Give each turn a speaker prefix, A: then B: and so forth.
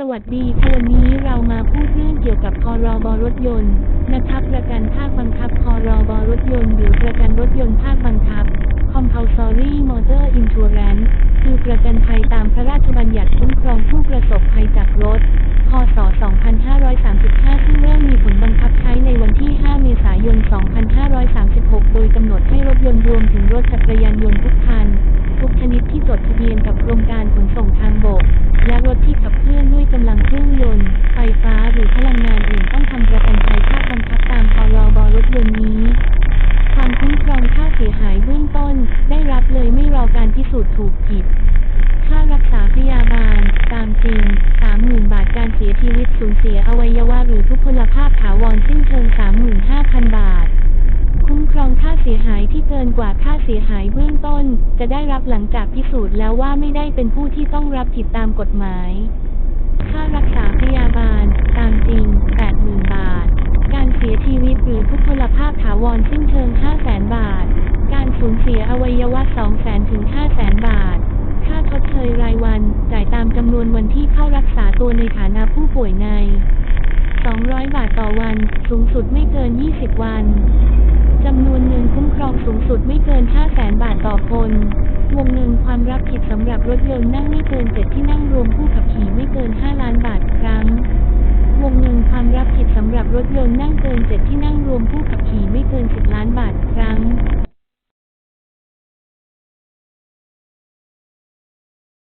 A: สวัสดีค่ะวันนี้เรามาพูดเรื่องเกี่ยวกับพรบรถยนต์นะครับประกันภาคบังคับพรบรถยนต์หรือประกันรถยนต์ภาคบังคับ Compulsory Motor Insurance คือประกันภัยตามพระราชบัญญัติคุ้มครองผู้ประสบภัยจากรถ พศ 2535 ซึ่งเริ่มมีผลบังคับใช้ในวันที่ 5 เมษายน 2536 โดยกำหนดให้รถยนต์รวมถึงรถจักรยานยนต์ทุกคัน ทุกชนิดที่จดทะเบียนกับกรมการขนส่งทางบก ยนต์นี้ ความคุ้มครองค่าเสียหายเบื้องต้น ได้รับเลยไม่รอการพิสูจน์ถูกผิด ค่ารักษาพยาบาล ตามจริง 30,000 บาทการเสียชีวิตสูญเสียอวัยวะหรือทุพพลภาพถาวรสิ้นเชิง 35,000 บาท คุ้มครองค่าเสียหายที่เกินกว่าค่าเสียหายเบื้องต้น จะได้รับหลังจากพิสูจน์แล้วว่าไม่ได้เป็นผู้ที่ต้องรับผิดตามกฎหมาย ค่ารักษาพยาบาล ตามจริง 80,000 บาท การเสียชีวิตหรือทุพพลภาพ ถาวรสิ้นเชิง 500,000 บาท การสูญเสียอวัยวะ 200,000 ถึง 500,000 บาท ค่าชดเชยรายวัน จ่ายตามจำนวนวันที่เข้ารักษาตัวในฐานะผู้ป่วยใน 200 บาทต่อวัน สูงสุดไม่เกิน 20 วัน จำนวนเงินคุ้มครองสูงสุดไม่เกิน 500,000 บาทต่อคน วงเงินความรับผิดสำหรับรถยนต์นั่งไม่เกิน 7 ที่นั่งรวมผู้ขับขี่ไม่เกิน 5 ล้านบาทครั้ง วงเงินความ รับผิดสำหรับรถยนต์นั่งเกิน7ที่นั่งรวมผู้ขับขี่ไม่เกิน